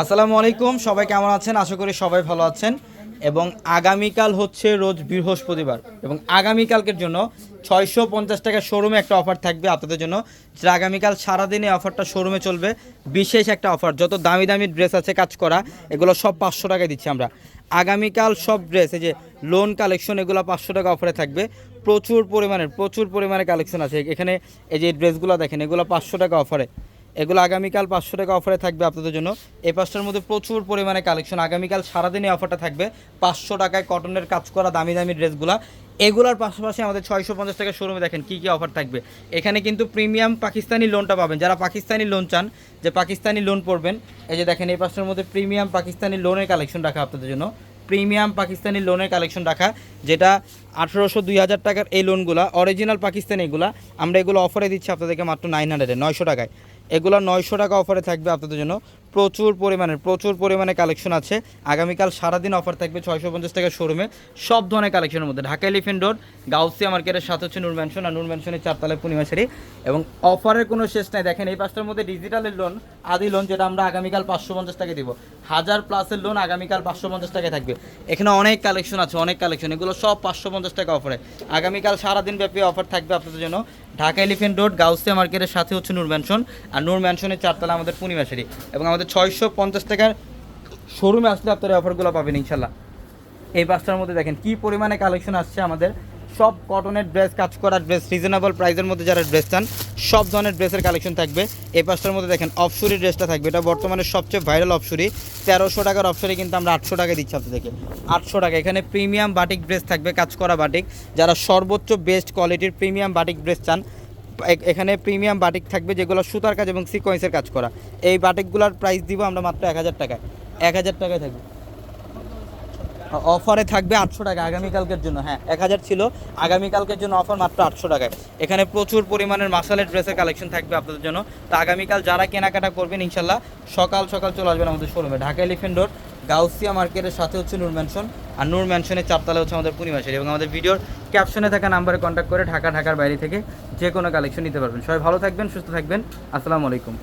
আসসালামু আলাইকুম, সবাই কেমন আছেন? আশা করি সবাই ভালো আছেন। এবং আগামীকাল হচ্ছে রোজ বৃহস্পতিবার। এবং আগামীকালকের জন্য ছয়শো পঞ্চাশ টাকা শোরুমে একটা অফার থাকবে আপনাদের জন্য। যেটা আগামীকাল সারাদিনে অফারটা শোরুমে চলবে। বিশেষ একটা অফার, যত দামি দামি ড্রেস আছে কাজ করা, এগুলো সব পাঁচশো টাকায় দিচ্ছি আমরা। আগামীকাল সব ড্রেস, এই যে লোন কালেকশন, এগুলো পাঁচশো টাকা অফারে থাকবে। প্রচুর পরিমাণের, প্রচুর পরিমাণে কালেকশন আছে। এখানে এই যে ড্রেসগুলো দেখেন, এগুলো পাঁচশো টাকা অফারে। এগুলো আগামীকাল পাঁচশো টাকা অফারে থাকবে আপনাদের জন্য। এই পাঁচটার মধ্যে প্রচুর পরিমাণে কালেকশন আগামীকাল সারাদিনে অফারটা থাকবে। পাঁচশো টাকায় কটনের কাজ করা দামি দামি ড্রেসগুলো। এগুলোর পাশাপাশি আমাদের ছয়শো পঞ্চাশ টাকা শোরুমে দেখেন কী কী অফার থাকবে। এখানে কিন্তু প্রিমিয়াম পাকিস্তানি লোনটা পাবেন। যারা পাকিস্তানি লোন চান, যে পাকিস্তানি লোন পড়বেন এই যে দেখেন এই পাঁচটার মধ্যে প্রিমিয়াম পাকিস্তানি লোনের কালেকশন রাখা আপনাদের জন্য। প্রিমিয়াম পাকিস্তানি লোনের কালেকশন রাখা, যেটা আঠেরোশো দুই হাজার টাকার এই লোনগুলো অরিজিনাল পাকিস্তানি এগুলো, আমরা এগুলো অফারে দিচ্ছি আপনাদেরকে মাত্র নাইন হান্ড্রেডে নয়শো টাকায়। এগুলো নয়শো টাকা অফারে থাকবে আপনাদের জন্য। প্রচুর পরিমাণের প্রচুর পরিমাণে কালেকশন আছে। আগামীকাল সারাদিন অফার থাকবে ছয়শো পঞ্চাশ টাকা শোরুমে সব ধরনের কালেকশনের মধ্যে। ঢাকা এলিফেন্ট রোড গাউসিয়া মার্কেটের সাথে হচ্ছে নূর ম্যানশন আর নূর ম্যানশনের চারতলায় পূর্ণিমাশারি এবং অফারের কোনো শেষ নাই। দেখেন এই পাঁচটার মধ্যে ডিজিটালের লোন আদি লোন যেটা আমরা আগামীকাল পাঁচশো পঞ্চাশ টাকা দিব। হাজার প্লাসের লোন আগামীকাল পাঁচশো পঞ্চাশ টাকায় থাকবে। এখানে অনেক কালেকশন আছে, অনেক কালেকশন এগুলো সব পাঁচশো পঞ্চাশ টাকা অফারে আগামীকাল সারাদিন ব্যাপী অফার থাকবে আপনাদের জন্য। ঢাকা এলিফেন্ট রোড, গাউসিয়া মার্কেটের সাথে হচ্ছে নূর ম্যানশন আর নূর ম্যানশনের চারতলা আমাদের পূর্ণিমাশারি এবং আমাদের ছয়শো পঞ্চাশ টাকার শোরুমে আসলে আপনারা অফারগুলো পাবেন ইনশাল্লাহ। এই বাসটার মধ্যে দেখেন কি পরিমাণে কালেকশন আসছে আমাদের। সব কটনের ড্রেস কাজ করা ড্রেস রিজনেবল প্রাইসের মধ্যে যারা ড্রেস চান, সব ধরনের ড্রেসের কালেকশন থাকবে। এই পাঁচটার মধ্যে দেখেন অফসুরি ড্রেসটা থাকবে। এটা বর্তমানে সবচেয়ে ভাইরাল অফসুরি তেরোশো টাকার অফসুরি কিন্তু আমরা আটশো টাকা দিচ্ছি আপনাদেরকে আটশো টাকা। এখানে প্রিমিয়াম বাটিক ড্রেস থাকবে, কাজ করা বাটিক যারা সর্বোচ্চ বেস্ট কোয়ালিটির প্রিমিয়াম বাটিক ড্রেস চান এখানে প্রিমিয়াম বাটিক থাকবে, যেগুলো সুতার কাজ এবং সিকোয়েন্সের কাজ করা। এই বাটিকগুলোর প্রাইস দিব আমরা মাত্র এক হাজার টাকায়। এক হাজার টাকায় থাকবে। অফারে থাকবে আটশো টাকা আগামীকালকের জন্য হ্যাঁ এক হাজার ছিল। আগামীকালকের জন্য অফার মাত্র আটশো টাকায়। এখানে প্রচুর পরিমাণের মাসালের ড্রেসের কালেকশন থাকবে আপনাদের জন্য। তো আগামীকাল যারা কেনাকাটা করবেন, ইনশাল্লাহ সকাল সকাল চলে আসবেন আমাদের শোরুমে ঢাকা এলিফেন্ট রোড গাউসিয়া মার্কেটের সাথে হচ্ছে নূর ম্যানশন। আর নূর ম্যানশনের চারতলা হচ্ছে আমাদের পূর্ণিমাসের এবং আমাদের ভিডিওর ক্যাপশনে থাকা নাম্বারে কন্ট্যাক্ট করে ঢাকা, ঢাকার বাইরে থেকে যে কোনো কালেকশন নিতে পারবেন। সবাই ভালো থাকবেন, সুস্থ থাকবেন। আসসালামু আলাইকুম।